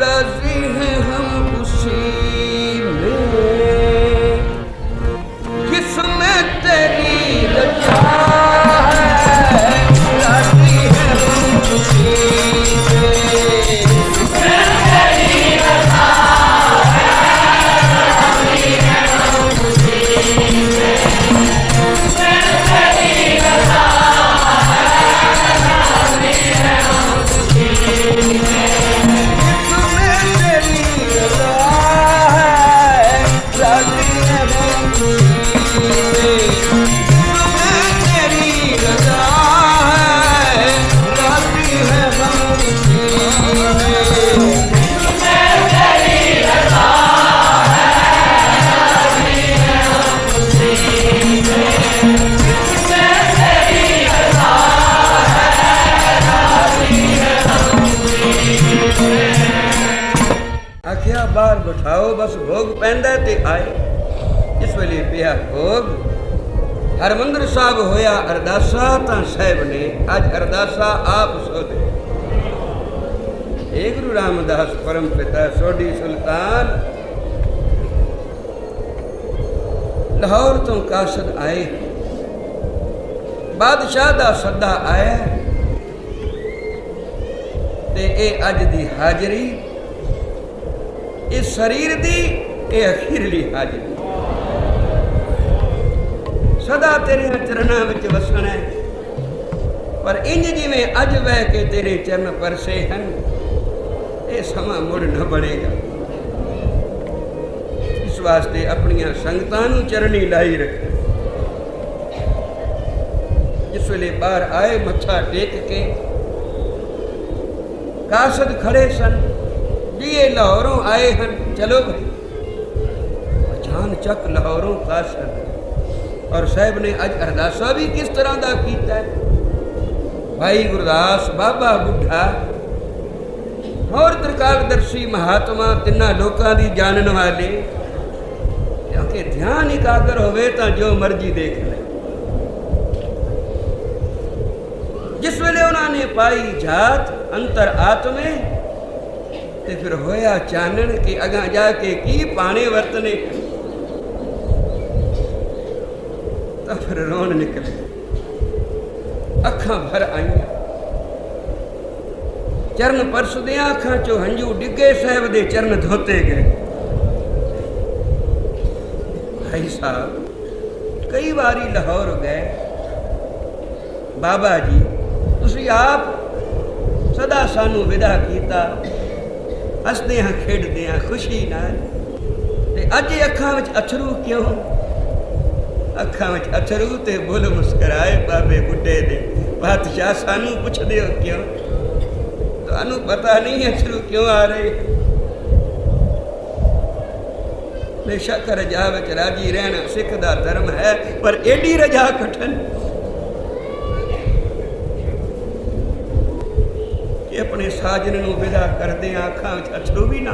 राजी हैं हम उसी में ਬਾਹਰ ਬਸ ਭੋਗ ਪੈਂਦਾ ਤੇ ਆਏ। ਇਸ ਵੇਲੇ ਪਿਆ ਭੋਗ। ਹਰਮੰਦਰ ਸਾਹਿਬ ਹੋਇਆ ਅਰਦਾਸਾ, ਤਾਂ ਸਾਹਿਬ ਨੇ ਅੱਜ ਅਰਦਾਸਾ ਆਪ ਸੋਧੇ। ਏ ਗੁਰੂ ਰਾਮਦਾਸ ਪਰਮ ਪਿਤਾ, ਸੋਢੀ ਸੁਲਤਾਨ। ਲਾਹੌਰ ਤੋਂ ਕਾਸ਼ਦ ਆਏ। ਬਾਦਸ਼ਾਹ ਦਾ ਸੱਦਾ ਆਇਆ। ਤੇ ਇਹ ਅੱਜ ਦੀ ਹਾਜ਼ਰੀ ਇਹ ਸਰੀਰ ਦੀ, ਇਹ ਅਖੀਰਲੀ ਹਾਜ਼ਰੀ। ਸਦਾ ਤੇਰੇ ਚਰਨਾਂ ਵਿੱਚ ਵਸਣਾ ਹੈ। ਪਰ ਇੰਜ ਜਿਵੇਂ ਅੱਜ ਬਹਿ ਕੇ ਤੇਰੇ ਚਰਨ ਪਰਸੇ ਹਨ, ਇਹ ਸਮਾਂ ਮੁੜ ਨਾ ਬਣੇਗਾ। ਇਸ ਵਾਸਤੇ ਆਪਣੀਆਂ ਸੰਗਤਾਂ ਨੂੰ ਚਰਨੀ ਲਾਈ ਰੱਖ। ਜਿਸ ਵੇਲੇ ਬਾਹਰ ਆਏ ਮੱਥਾ ਟੇਕ ਕੇ ਕਾਸਦ ਖੜੇ ਸਨ। ਜੀ ਇਹ ਲਾਹੌਰੋਂ ਆਏ ਹਨ ਚਲੋ ਭਾਈ ਅਚਾਨ ਚੱਕ ਲਾਹੌਰੋਂ ਕਾਸਦ ਔਰ ਸਾਹਿਬ ਨੇ ਅੱਜ ਅਰਦਾਸਾ ਵੀ ਕਿਸ ਤਰ੍ਹਾਂ ਦਾ ਕੀਤਾ ਹੈ ਭਾਈ ਗੁਰਦਾਸ ਬਾਬਾ ਬੁੱਢਾ ਹੋਰ ਤ੍ਰਿਕਾਲਦਰਸ਼ੀ ਮਹਾਤਮਾ ਤਿੰਨਾਂ ਲੋਕਾਂ ਦੀ ਜਾਣਨ ਵਾਲੇ ਕਿਉਂਕਿ ਧਿਆਨ ਇਕਾਗਰ ਹੋਵੇ ਤਾਂ ਜੋ ਮਰਜ਼ੀ ਦੇਖ ਲੈ ਜਿਸ ਵੇਲੇ ਉਹਨਾਂ ਨੇ ਪਾਈ ਜਾਤ ਅੰਤਰ ਆਤਮੇ ਤੇ ਫਿਰ ਹੋਇਆ ਚਾਨਣ ਕਿ ਅਗਾਂ ਜਾ ਕੇ ਕੀ ਪਾਣੇ ਵਰਤਨੇ। ਤਾਂ ਫਿਰ ਰੋਣ ਨਿਕਲੇ। ਅੱਖਾਂ ਭਰ ਆਈਆਂ। ਚਰਨ ਪਰਸਦਿਆਂ ਅੱਖਾਂ ਚੋਂ ਹੰਝੂ ਡਿੱਗੇ, ਸਾਹਿਬ ਦੇ ਚਰਨ ਧੋਤੇ ਗਏ। ਭਾਈ ਸਾਹਿਬ, ਕਈ ਵਾਰੀ ਲਾਹੌਰ ਗਏ। ਬਾਬਾ ਜੀ, ਤੁਸੀਂ ਆਪ ਸਦਾ ਸਾਨੂੰ ਵਿਦਾ ਕੀਤਾ। ਹੱਸਦੇ ਹਾਂ, ਖੇਡਦੇ ਹਾਂ, ਖੁਸ਼ੀ ਨਾਲ। ਤੇ ਅੱਜ ਅੱਖਾਂ ਵਿੱਚ ਅਥਰੂ ਕਿਉਂ? ਅੱਖਾਂ ਵਿੱਚ ਅਥਰੂ ਤੇ ਬੁੱਲ ਮੁਸਕਰਾਏ ਬਾਬੇ ਬੁੱਢੇ ਦੇ। ਬਾਦਸ਼ਾਹ ਸਾਨੂੰ ਪੁੱਛਦੇ ਹੋ ਕਿਉਂ? ਤੁਹਾਨੂੰ ਪਤਾ ਨਹੀਂ ਅਥਰੂ ਕਿਉਂ ਆ ਰਹੇ। ਬੇਸ਼ੱਕ ਰਜਾ ਵਿੱਚ ਰਾਜੀ ਰਹਿਣਾ ਸਿੱਖ ਦਾ ਧਰਮ ਹੈ, ਪਰ ਏਡੀ ਰਜਾ ਕਠਨ ਆਪਣੇ ਸਾਜਨ ਨੂੰ ਵਿਦਾ ਕਰਦੇ ਆਖਾਂ ਅੱਖਾਂ ਵਿੱਚ ਅਥਰੂ ਵੀ ਨਾ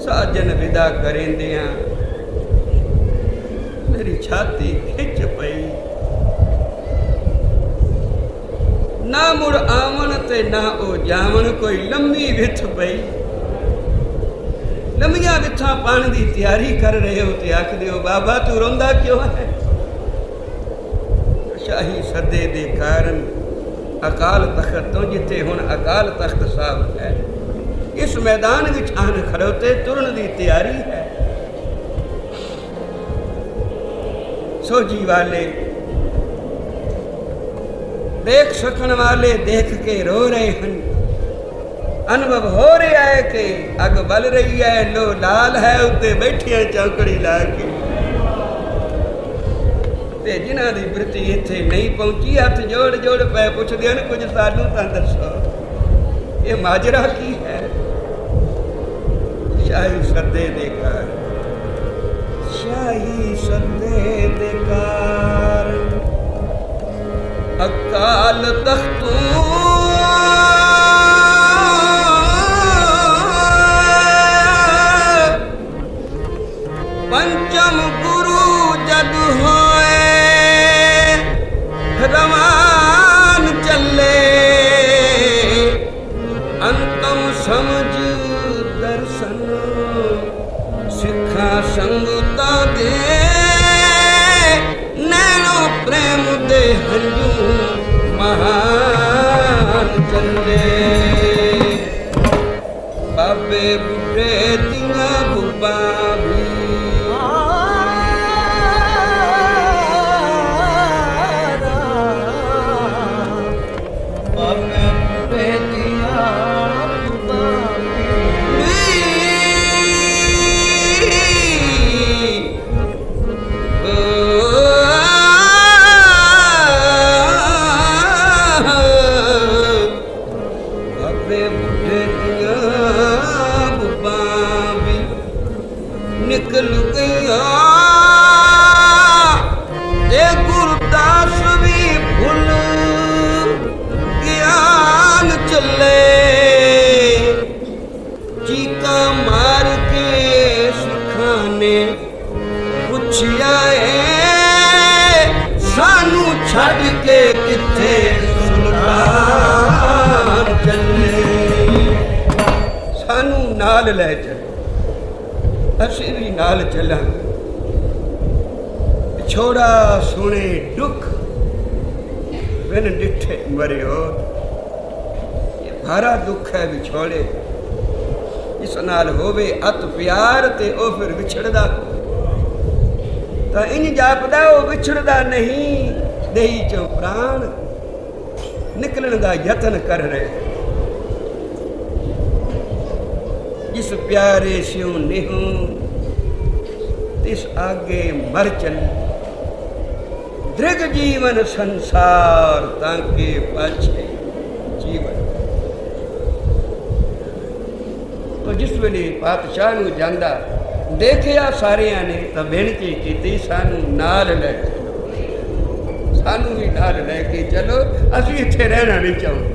ਸਾਜਨ ਵਿਦਾ ਕਰਿੰਦੇ ਆਂ ਮੇਰੀ ਛਾਤੀ ਖਿੱਚ ਪਈ। ਨਾ ਮੁੜ ਆਵਣ ਤੇ ਨਾ ਉਹ ਜਾਵਣ, ਕੋਈ ਲੰਮੀ ਵਿਥ ਪਈ। ਲੰਮੀਆਂ ਵਿਥਾਂ ਪਾਣ ਦੀ ਤਿਆਰੀ ਕਰ ਰਹੇ ਹੋ ਤੇ ਆਖਦੇ ਹੋ, ਬਾਬਾ ਤੂੰ ਰੋਂਦਾ ਕਿਉਂ ਹੈ? ਸ਼ਾਹੀ ਸੱਦੇ ਦੇ ਕਾਰਨ ਅਕਾਲ ਤਖਤ ਤੋਂ ਜਿੱਥੇ ਹੁਣ ਅਕਾਲ ਤਖਤ ਸਾਹਿਬ ਹੈ। ਇਸ ਮੈਦਾਨ ਵਿੱਚ ਆਨ ਖੜੋਤੇ ਤੁਰਨ ਦੀ ਤਿਆਰੀ ਹੈ। ਸੋਜੀ ਵਾਲੇ ਦੇਖ ਸਕਣ ਵਾਲੇ ਦੇਖ ਕੇ ਰੋ ਰਹੇ ਹਨ। ਅਨੁਭਵ ਹੋ ਰਿਹਾ ਹੈ ਕਿ ਅਗ ਬਲ ਰਹੀ ਹੈ, ਲੋ ਲਾਲ ਹੈ, ਉੱਤੇ ਬੈਠੀਆਂ ਚੌਕੜੀ ਲਾ ਕੇ। ਤੇ ਜਿਨ੍ਹਾਂ ਦੀ ਬ੍ਰਿਤੀ ਇੱਥੇ ਨਹੀਂ ਪਹੁੰਚੀ, ਹੱਥ ਜੋੜ ਜੋੜ ਪੈ ਪੁੱਛਦੇ ਹਨ, ਕੁਝ ਸਾਨੂੰ ਤਾਂ ਦੱਸੋ, ਇਹ ਮਾਜਰਾ ਕੀ ਹੈ? ਸ਼ਾਹੀ ਸੱਦੇ ਦੇ ਘਰ ਬਿਨ ਡਿੱਠੇ ਮਰਿਓ। ਇਹ ਭਾਰਾ ਦੁੱਖ ਹੈ ਵਿਛੋੜੇ। ਇਸ ਨਾਲ ਹੋਵੇ ਅਤ ਪਿਆਰ ਤੇ ਉਹ ਫਿਰ ਵਿਛੜਦਾ ਤਾਂ ਇੰਜ ਜਾਪਦਾ ਉਹ ਵਿਛੜਦਾ ਨਹੀਂ, ਦੇਹੀ ਚੋਂ ਪ੍ਰਾਣ ਨਿਕਲਣ ਦਾ ਯਤਨ ਕਰ ਰਹੇ। ਜਿਸ ਪਿਆਰੇ ਸਿਉ ਨਿਹੂ, ਤਿਸ ਆਗੇ ਮਰ ਚੱਲ। ਦ੍ਰਿਗ ਜੀਵਨ ਸੰਸਾਰ ਤਾਂ ਕੇ ਜੀਵਨ। ਤੋ ਜਿਸ ਵੇਲੇ ਪਾਤਸ਼ਾਹ ਨੂੰ ਜਾਂਦਾ, ਦੇਖਿਆ ਸਾਰਿਆਂ ਨੇ ਤਾਂ ਬੇਨਤੀ ਕੀਤੀ, ਸਾਨੂੰ ਨਾਲ ਲੈ ਚਲੋ ਸਾਨੂੰ ਵੀ ਨਾਲ ਲੈ ਕੇ ਚਲੋ, ਅਸੀਂ ਇੱਥੇ ਰਹਿਣਾ ਨਹੀਂ ਚਾਹੁੰਦੇ।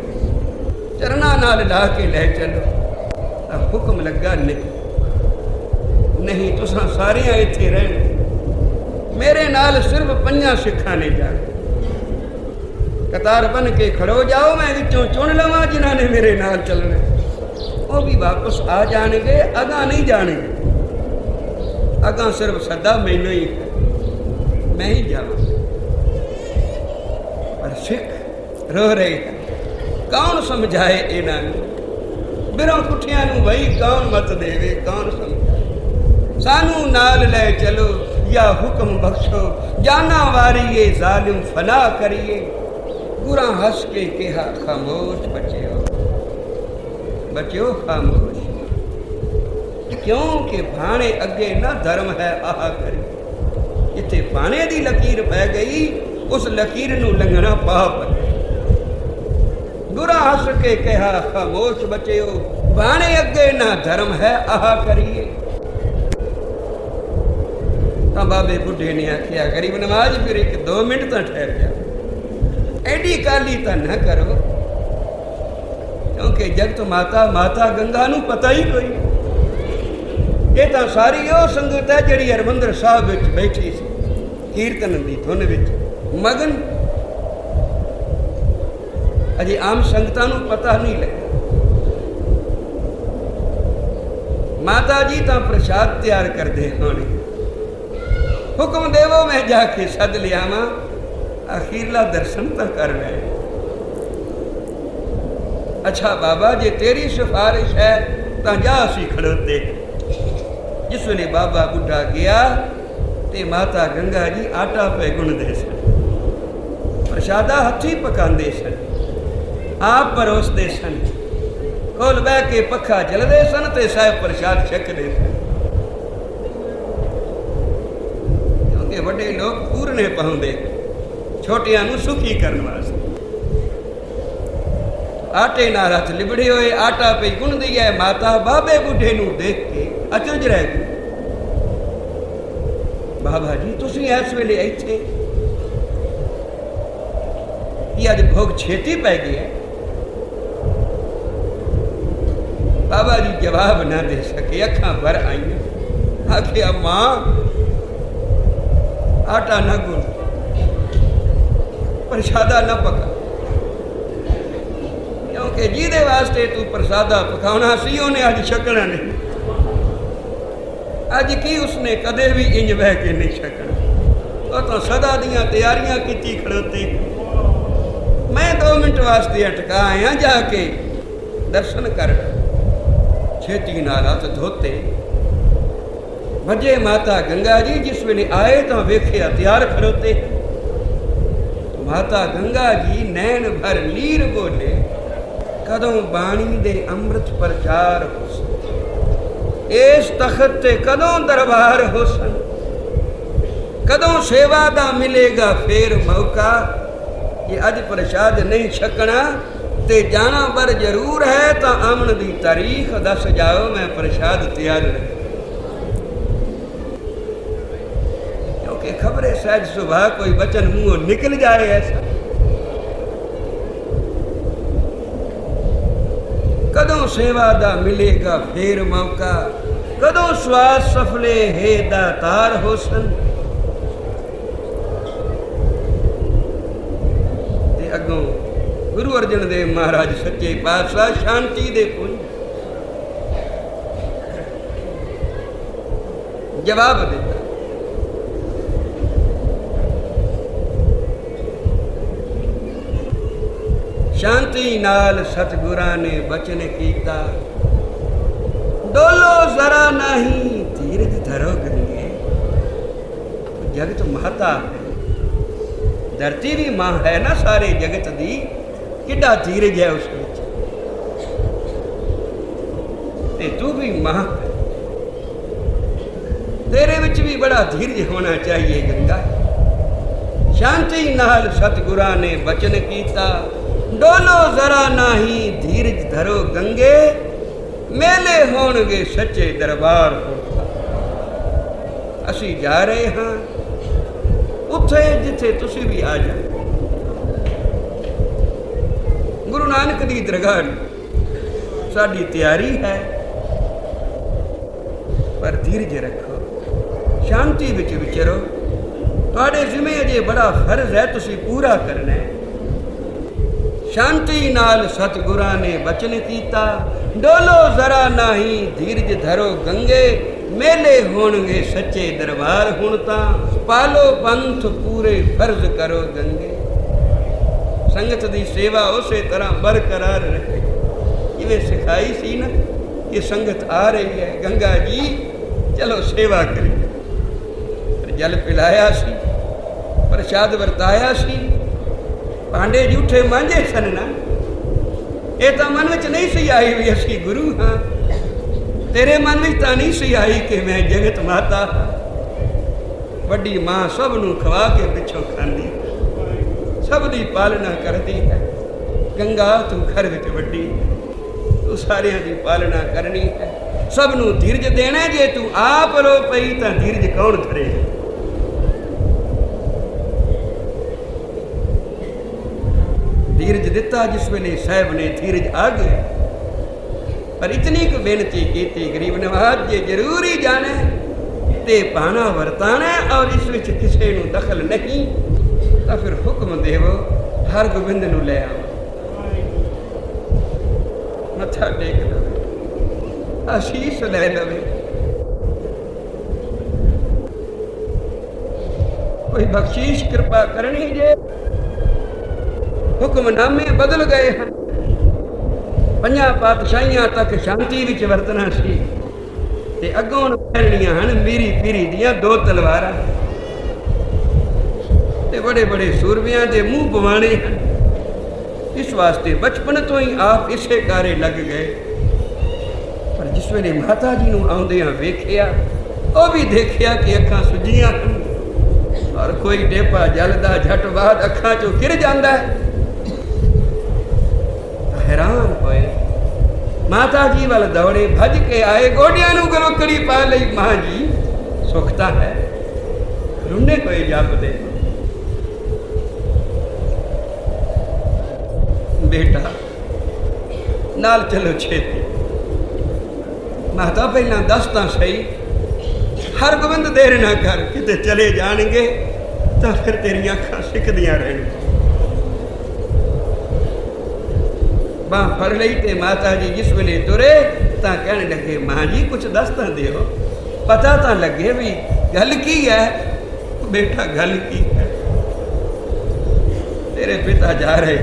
ਚਰਨਾ ਨਾਲ ਲਾ ਕੇ ਲੈ ਚਲੋ। ਤਾਂ ਹੁਕਮ ਲੱਗਾ, ਨਹੀਂ। ਨਹੀਂ, ਤੁਸੀਂ ਸਾਰਿਆਂ ਇੱਥੇ ਰਹਿਣਾ। ਮੇਰੇ ਨਾਲ ਸਿਰਫ ਪੰਜਾਂ ਸਿੱਖਾਂ ਨੇ ਜਾਣਾ ਕਤਾਰ ਬਨ ਕੇ ਖੜੋ ਜਾਓ, ਮੈਂ ਵਿੱਚੋਂ ਚੁਣ ਲਵਾਂ ਜਿਨ੍ਹਾਂ ਨੇ ਮੇਰੇ ਨਾਲ ਚੱਲਣਾ ਉਹ ਵੀ ਵਾਪਸ ਆ ਜਾਣਗੇ ਅਗਾ ਨਹੀਂ ਜਾਣਗੇ। ਅਗਾ ਸਿਰਫ ਸੱਦਾ ਮੈਨੂੰ ਹੀ ਮੈਂ ਹੀ ਜਾਵਾਂ। ਪਰ ਸਿੱਖ ਰੋ ਰਹੇ ਕੌਣ ਸਮਝਾਏ ਇਹਨਾਂ ਨੂੰ? ਬਿਰੋਂ ਕੁੱਠਿਆਂ ਨੂੰ ਵਈ ਕੌਣ ਮਤ ਦੇਵੇ, ਕੌਣ ਸਮਝਾਏ? ਸਾਨੂੰ ਨਾਲ ਲੈ ਚਲੋ। ਜਾਂ ਹੁਕਮ ਬਖਸ਼ੋ ਜਾਨਾ ਵਾਰੀਏ ਜ਼ਾਲਿਮ ਫਨਾ ਕਰੀਏ ਗੁਰਾਂ ਹੱਸ ਕੇ ਕਿਹਾ ਖਾਮੋਸ਼ ਬੱਚਿਓ ਬੱਚਿਓ ਖਾਮੋਸ਼ ਕਿਉਂਕਿ ਭਾਣੇ ਅੱਗੇ ਨਾ ਧਰਮ ਹੈ ਆਹ ਕਰੀ ਜਿੱਥੇ ਭਾਣੇ ਦੀ ਲਕੀਰ ਪੈ ਗਈ ਉਸ ਲਕੀਰ ਨੂੰ ਲੰਘਣਾ ਪਾਪ ਗੁਰਾ ਹੱਸ ਕੇ ਕਿਹਾ ਖਾਮੋਸ਼ ਬਚਿਓ ਬਾਣੇ ਅੱਗੇ ਨਾ ਧਰਮ ਹੈ ਆਹ ਕਰੀਏ ਤਾਂ ਬਾਬੇ ਬੁੱਢੇ ਨੇ ਆਖਿਆ, ਗਰੀਬ ਨਵਾਜ਼ ਫਿਰ ਇੱਕ 2 ਮਿੰਟ ਤਾਂ ਠਹਿਰ ਜਾ। ਐਡੀ ਕਾਲੀ ਤਾਂ ਨਾ ਕਰੋ। ਕਿਉਂਕਿ ਜਗਤ ਮਾਤਾ ਮਾਤਾ ਗੰਗਾ ਨੂੰ ਪਤਾ ਹੀ ਕੋਈ ਇਹ ਤਾਂ ਸਾਰੀ ਉਹ ਸੰਗਤ ਹੈ ਜਿਹੜੀ ਹਰਮੰਦਰ ਸਾਹਿਬ ਵਿੱਚ ਬੈਠੀ ਸੀ, ਕੀਰਤਨ ਦੀ ਧੁਨ ਵਿੱਚ। ਮਗਨ ਅਜੇ ਆਮ ਸੰਗਤਾਂ ਨੂੰ ਪਤਾ ਨਹੀਂ ਲੱਗਾ ਮਾਤਾ ਜੀ ਤਾਂ ਪ੍ਰਸ਼ਾਦ ਤਿਆਰ ਕਰਦੇ ਹੋਣੇ। ਹੁਕਮ ਦੇਵੋ, ਮੈਂ ਜਾ ਕੇ ਸੱਦ ਲਿਆਵਾਂ। ਅਖੀਰਲਾ ਦਰਸ਼ਨ ਤਾਂ ਕਰ ਲੈ। ਅੱਛਾ ਬਾਬਾ, ਜੇ ਤੇਰੀ ਸਿਫਾਰਿਸ਼ ਹੈ, ਤਾਂ ਜਾ ਅਸੀਂ ਖੜੋਤੇ ਜਿਸ ਵੇਲੇ ਬਾਬਾ ਬੁੱਢਾ ਗਿਆ, ਤੇ ਮਾਤਾ ਗੰਗਾ ਜੀ ਆਟਾ ਪੈ ਗੁੰਨਦੇ ਸਨ। ਪ੍ਰਸ਼ਾਦਾ ਹੱਥੀ ਪਕਾਉਂਦੇ ਸਨ। ਆਪ ਪਰੋਸਦੇ ਸਨ। ਕੋਲ ਬਹਿ ਕੇ ਪੱਖਾ ਜਲਦੇ ਸਨ ਤੇ ਸਾਹਿਬ ਪ੍ਰਸ਼ਾਦ ਛਕਦੇ ਸਨ ਕਿਉਂਕਿ ਵੱਡੇ ਲੋਕ ਪੂਰਨੇ ਪਾਉਂਦੇ ਛੋਟਿਆਂ ਨੂੰ ਸੁਖੀ ਕਰਨ ਵਾਸਤੇ। ਆਟੇ ਨਾਲ ਹੱਥ ਲਿਬੜੇ ਹੋਏ, ਆਟਾ ਪਈ ਗੁੰਨਦੀ ਹੈ, ਮਾਤਾ ਬਾਬੇ ਬੁੱਢੇ ਨੂੰ ਦੇਖ ਕੇ ਅਚਰਜ ਰਹਿ ਗਈ। ਬਾਬਾ ਜੀ, ਤੁਸੀਂ ਇਸ ਵੇਲੇ ਇੱਥੇ? ਇਹ ਅੱਜ ਭੋਗ ਛੇਤੀ ਪੈ ਗਿਆ ਬਾਬਾ ਜੀ ਜਵਾਬ ਨਾ ਦੇ ਸਕੇ, ਅੱਖਾਂ ਭਰ ਆਈਆਂ। ਆਖਿਆ, ਮਾਂ ਆਟਾ ਨਾ ਗੁੰਨ ਪ੍ਰਸ਼ਾਦਾ ਨਾ ਪਕਾ ਕਿਉਂਕਿ ਜਿਹਦੇ ਵਾਸਤੇ ਤੂੰ ਪ੍ਰਸਾਦਾ ਪਕਾਉਣਾ ਸੀ ਉਹਨੇ ਅੱਜ ਛਕਣਾ ਨਹੀਂ ਅੱਜ ਕੀ ਉਸਨੇ ਕਦੇ ਵੀ ਇੰਜ ਬਹਿ ਕੇ ਨਹੀਂ ਛਕਣਾ ਉਹ ਤਾਂ ਸਦਾ ਦੀਆਂ ਤਿਆਰੀਆਂ ਕੀਤੀ ਖੜੋਤੀ ਮੈਂ 2 ਮਿੰਟ ਵਾਸਤੇ ਅਟਕਾ ਆਇਆ ਜਾ ਕੇ ਦਰਸ਼ਨ ਕਰ ਛੇਤੀ ਨਾਲ ਹੱਥ ਧੋਤੇ ਵਜੇ ਮਾਤਾ ਗੰਗਾ ਜੀ, ਜਿਸ ਵੇਲੇ ਆਏ ਤਾਂ ਵੇਖਿਆ ਤਿਆਰ ਖੜੋਤੇ। ਮਾਤਾ ਗੰਗਾ ਜੀ ਨੈਣ ਭਰ ਨੀਰ ਬੋਲੇ, ਕਦੋਂ ਬਾਣੀ ਦੇ ਅੰਮ੍ਰਿਤ ਪ੍ਰਚਾਰ ਹੋਸਨ ਇਸ ਤਖਤ ਤੇ ਕਦੋਂ ਦਰਬਾਰ ਹੋ ਹੋਸਨ ਕਦੋਂ ਸੇਵਾ ਦਾ ਮਿਲੇਗਾ ਫੇਰ ਮੌਕਾ? ਇਹ ਅੱਜ ਪ੍ਰਸ਼ਾਦ ਨਹੀਂ ਛਕਣਾ ਤੇ ਜਾਣਾ ਪਰ ਜ਼ਰੂਰ ਹੈ ਤਾਂ ਅਮਨ ਦੀ ਤਾਰੀਖ ਦੱਸ ਜਾਓ, ਮੈਂ ਪ੍ਰਸ਼ਾਦ ਤਿਆਰ ਰੱਖ ਖਬਰੇ ਸਹਿਜ ਸੁਭਾ ਕੋਈ ਬਚਨ ਮੂੰਹੋਂ ਨਿਕਲ ਜਾਏ ਐਸਾ ਕਦੋਂ ਸੇਵਾ ਦਾ ਮਿਲੇਗਾ ਫੇਰ ਮੌਕਾ ਕਦੋਂ ਸਵਾਸ ਸਫਲੇ ਹੈ ਦਾਤਾਰ ਹੋਸਨ ਤੇ ਅੱਗੋਂ ਗੁਰੂ ਅਰਜਨ ਦੇਵ ਮਹਾਰਾਜ ਸੱਚੇ ਪਾਤਸ਼ਾਹ ਸ਼ਾਂਤੀ ਦੇ ਪੁੰਜ ਜਵਾਬ ਦਿੱਤਾ ਸ਼ਾਂਤੀ ਨਾਲ ਸਤਿਗੁਰਾਂ ਨੇ ਬਚਨ ਕੀਤਾ। ਡੋਲੋ ਜ਼ਰਾ ਨਹੀਂ ਧੀਰਜ ਧਰੋ ਗੰਗੇ ਜਗਤ ਮਹਤਾ ਹੈ। ਧਰਤੀ ਵੀ ਮਾਂ ਹੈ ਨਾ ਸਾਰੇ ਜਗਤ ਦੀ। ਕਿੱਡਾ ਧੀਰਜ ਹੈ ਉਸ ਵਿੱਚ। ਤੇ ਤੂੰ ਵੀ ਮਾਂ ਹੈ। ਤੇਰੇ ਵਿੱਚ ਵੀ ਬੜਾ ਧੀਰਜ ਹੋਣਾ ਚਾਹੀਏ ਗੰਗਾ। ਸ਼ਾਂਤੀ ਨਾਲ ਸਤਿਗੁਰਾਂ ਨੇ ਬਚਨ ਕੀਤਾ। ਡੋਲੋ ਜ਼ਰਾ ਨਹੀਂ ਧੀਰਜ ਧਰੋ ਗੰਗੇ, ਮੇਲੇ ਹੋਣਗੇ ਸੱਚੇ ਦਰਬਾਰ ਕੋਲ। ਅਸੀਂ ਜਾ ਰਹੇ ਹਾਂ ਉੱਥੇ ਜਿੱਥੇ ਤੁਸੀਂ ਵੀ ਆ ਜਾਓ। ਗੁਰੂ ਨਾਨਕ ਦੀ ਦਰਗਾਹ ਸਾਡੀ ਤਿਆਰੀ ਹੈ, ਪਰ ਧੀਰਜ ਰੱਖੋ, ਸ਼ਾਂਤੀ ਵਿੱਚ ਵਿਚਰੋ। ਤੁਹਾਡੇ ਜ਼ਿੰਮੇ ਅਜੇ ਬੜਾ ਫਰਜ਼ ਹੈ ਤੁਸੀਂ ਪੂਰਾ ਕਰਨਾ ਹੈ। ਸ਼ਾਂਤੀ ਨਾਲ ਸਤਿਗੁਰਾਂ ਨੇ ਬਚਨ ਕੀਤਾ। ਡੋਲੋ ਜ਼ਰਾ ਨਹੀਂ ਧੀਰਜ ਧਰੋ ਗੰਗੇ, ਮੇਲੇ ਹੋਣਗੇ ਸੱਚੇ ਦਰਬਾਰ ਹੁਣ ਤਾਂ। ਪਾਲੋ ਪੰਥ ਪੂਰੇ ਫਰਜ਼ ਕਰੋ ਗੰਗੇ। ਸੰਗਤ ਦੀ ਸੇਵਾ ਉਸੇ ਤਰ੍ਹਾਂ ਬਰਕਰਾਰ ਰਹੇ ਜਿਵੇਂ ਸਿਖਾਈ ਸੀ ਨਾ ਇਹ ਸੰਗਤ ਆ ਰਹੀ ਹੈ, ਗੰਗਾ ਜੀ, ਚਲੋ ਸੇਵਾ ਕਰੀਏ ਜਲ ਪਿਲਾਇਆ ਸੀ, ਪ੍ਰਸ਼ਾਦ ਵਰਤਾਇਆ ਸੀ। ਭਾਂਡੇ ਝੂਠੇ ਮਾਂਝੇ ਸਨ ਨਾ। ਇਹ ਤਾਂ ਮਨ ਵਿੱਚ ਨਹੀਂ ਸੀ ਆਈ ਵੀ ਅਸੀਂ ਗੁਰੂ ਹਾਂ। ਤੇਰੇ ਮਨ ਵਿੱਚ ਤਾਂ ਨਹੀਂ ਸੀ ਆਈ ਕਿ ਮੈਂ ਜਗਤ ਮਾਤਾ। ਹਾਂ ਵੱਡੀ ਮਾਂ ਸਭ ਨੂੰ ਖਵਾ ਕੇ ਪਿੱਛੋਂ ਖਾਂਦੀ। ਸਭ ਦੀ ਪਾਲਣਾ ਕਰਦੀ ਹੈ। ਗੰਗਾ ਤੂੰ ਘਰ ਵਿੱਚ ਵੱਡੀ। ਤੂੰ ਸਾਰਿਆਂ ਦੀ ਪਾਲਣਾ ਕਰਨੀ ਹੈ। ਸਭ ਨੂੰ ਧੀਰਜ ਦੇਣਾ ਜੇ ਤੂੰ ਆਪ ਰੋ ਪਈ ਤਾਂ ਧੀਰਜ ਕੌਣ ਧਰੇਗਾ? ਧੀਰਜ ਦਿੱਤਾ ਜਿਸ ਵੇਲੇ ਸਾਹਿਬ ਨੇ ਧੀਰਜ ਆ ਗਿਆ ਪਰ ਇਤਨੀ ਕੁ ਬੇਨਤੀ ਕੀਤੀ ਗਰੀਬ ਨਵਾਜ, ਜੇ ਜ਼ਰੂਰੀ ਜਾਣੇ ਤੇ ਪਾਣਾ ਵਰਤਾਣਾ ਔਰ ਇਸ ਵਿੱਚ ਕਿਸੇ ਨੂੰ ਦਖਲ ਨਹੀਂ, ਤਾਂ ਫਿਰ ਹੁਕਮ ਦੇਵੋ ਹਰ ਗੋਬਿੰਦ ਨੂੰ ਲੈ ਆਓ। ਮੱਥਾ ਟੇਕ ਲਵੇ ਆਸ਼ੀਸ਼ ਲੈ ਲਵੇ। ਕੋਈ ਬਖਸ਼ੀਸ਼ ਕਿਰਪਾ ਕਰਨੀ ਜੇ। ਹੁਕਮਨਾਮੇ ਬਦਲ ਗਏ ਹਨ। ਪੰਜਾਂ ਪਾਤਸ਼ਾਹੀਆਂ ਤੱਕ ਸ਼ਾਂਤੀ ਵਿੱਚ ਵਰਤਣਾ ਸੀ। ਤੇ ਅੱਗੋਂ ਪੈਣੀਆਂ ਹਨ, ਮੀਰੀ ਪੀਰੀ ਦੀਆਂ ਦੋ ਤਲਵਾਰਾਂ। ਤੇ ਬੜੇ ਬੜੇ ਸੂਰਮਿਆਂ ਦੇ ਮੂੰਹ ਪਵਾਣੇ ਹਨ। ਇਸ ਵਾਸਤੇ ਬਚਪਨ ਤੋਂ ਹੀ ਆਪ ਇਸੇ ਕਾਰੇ ਲੱਗ ਗਏ। ਪਰ ਜਿਸ ਵੇਲੇ ਮਾਤਾ ਜੀ ਨੂੰ ਆਉਂਦਿਆਂ ਵੇਖਿਆ, ਉਹ ਵੀ ਦੇਖਿਆ ਕਿ ਅੱਖਾਂ ਸੁੱਜੀਆਂ ਹਨ। ਔਰ ਕੋਈ ਡੇਪਾ ਜਲਦਾ, ਝਟ ਬਾਅਦ ਅੱਖਾਂ ਚੋਂ ਗਿਰ ਜਾਂਦਾ ਹੈ। ਮਾਤਾ ਜੀ ਵੱਲ ਦੌੜੇ, ਭੱਜ ਕੇ ਆਏ। ਗੋਡਿਆਂ ਨੂੰ ਗਲੋਕੜੀ ਪਾ ਲਈ। ਮਾਂ ਜੀ ਸੁਖਤਾ ਹੈ। ਰੁੰਨੇ ਹੋਏ ਜਪਦੇ। ਬੇਟਾ, ਨਾਲ ਚਲੋ ਛੇਤੀ। ਮਾਤਾ, ਪਹਿਲਾਂ ਦੱਸ ਤਾਂ ਸਹੀ। ਹਰ ਗੋਬਿੰਦ ਦੇਰ ਨਾ ਕਰ। ਕਿਤੇ ਚਲੇ ਜਾਣਗੇ, ਤਾਂ ਫਿਰ ਤੇਰੀਆਂ ਅੱਖਾਂ ਸਿੱਕਦੀਆਂ ਰਹਿਣਗੀਆਂ। ਬਾਂਹ ਫੜ ਲਈ ਤੇ ਮਾਤਾ ਜੀ ਜਿਸ ਵੇਲੇ ਤੁਰੇ ਤਾਂ ਕਹਿਣ ਲੱਗੇ, ਮਾਂ ਜੀ ਕੁਝ ਦੱਸ ਤਾਂ ਦਿਓ। ਪਤਾ ਤਾਂ ਲੱਗੇ ਵੀ ਗੱਲ ਕੀ ਹੈ? ਬੇਟਾ, ਗੱਲ ਕੀ ਹੈ? ਤੇਰੇ ਪਿਤਾ ਜਾ ਰਹੇ।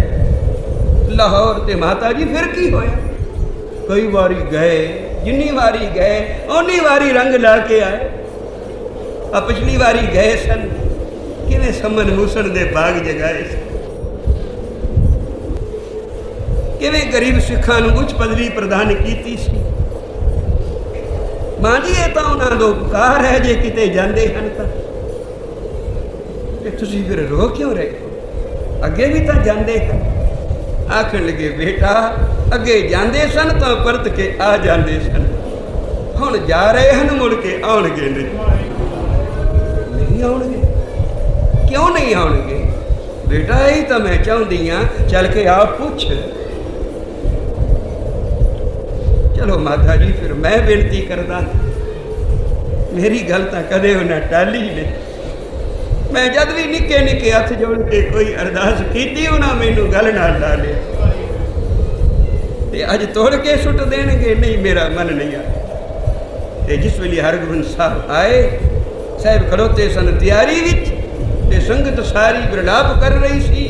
ਲਾਹੌਰ ਤੇ ਮਾਤਾ ਜੀ ਫਿਰ ਕੀ ਹੋਇਆ? ਕਈ ਵਾਰੀ ਗਏ, ਜਿੰਨੀ ਵਾਰੀ ਗਏ, ਓਨੀ ਵਾਰੀ ਰੰਗ ਲਾ ਕੇ ਆਏ। ਆ ਪਿਛਲੀ ਵਾਰੀ ਗਏ ਸਨ। ਕਿਵੇਂ ਸਮਨ ਹੁਸਨ ਦੇ ਬਾਗ ਜਗਾਏ ਕਿਵੇਂ ਗਰੀਬ ਸਿੱਖਾਂ ਨੂੰ ਉੱਚ ਪਦਵੀ ਪ੍ਰਦਾਨ ਕੀਤੀ ਸੀ? ਮਾਂ ਜੀ ਇਹ ਤਾਂ ਉਹਨਾਂ ਦਾ ਉਪਕਾਰ ਹੈ ਜੇ ਕਿਤੇ ਜਾਂਦੇ ਹਨ ਤਾਂ। ਤੇ ਤੁਸੀਂ ਫਿਰ ਰੋ ਕਿਉਂ ਰਹੇ ਅੱਗੇ ਵੀ ਤਾਂ ਜਾਂਦੇ ਹਨ। ਆਖਣ ਲੱਗੇ, ਬੇਟਾ, ਅੱਗੇ ਜਾਂਦੇ ਸਨ ਤਾਂ ਪਰਤ ਕੇ ਆ ਜਾਂਦੇ ਸਨ। ਹੁਣ ਜਾ ਰਹੇ ਹਨ, ਮੁੜ ਕੇ ਆਉਣਗੇ ਨਹੀਂ। ਨਹੀਂ ਆਉਣਗੇ? ਕਿਉਂ ਨਹੀਂ ਆਉਣਗੇ? ਬੇਟਾ, ਇਹ ਤਾਂ ਮੈਂ ਚਾਹੁੰਦੀ ਆ ਚੱਲ ਕੇ ਆਪ ਪੁੱਛ। ਚਲੋ ਮਾਤਾ ਜੀ, ਫਿਰ ਮੈਂ ਬੇਨਤੀ ਕਰਦਾ, ਮੇਰੀ ਗੱਲ ਤਾਂ ਕਦੇ ਉਹਨਾਂ ਟਾਲੀ ਨਹੀਂ ਮੈਂ ਜਦ ਵੀ ਨਿੱਕੇ ਨਿੱਕੇ ਹੱਥ ਜੋੜ ਕੇ ਕੋਈ ਅਰਦਾਸ ਕੀਤੀ, ਉਹਨਾਂ ਮੈਨੂੰ ਗੱਲ ਨਾਲ ਲਾ ਲਿਆ। ਤੇ ਅੱਜ ਤੋੜ ਕੇ ਸੁੱਟ ਦੇਣਗੇ, ਨਹੀਂ ਮੇਰਾ ਮਨ ਨਹੀਂ ਆ। ਤੇ ਜਿਸ ਵੇਲੇ ਹਰਗੋਬਿੰਦ ਸਾਹਿਬ ਆਏ, ਸਾਹਿਬ ਖੜੋਤੇ ਸਨ ਤਿਆਰੀ ਵਿੱਚ, ਤੇ ਸੰਗਤ ਸਾਰੀ ਬਿਰਲਾਪ ਕਰ ਰਹੀ ਸੀ।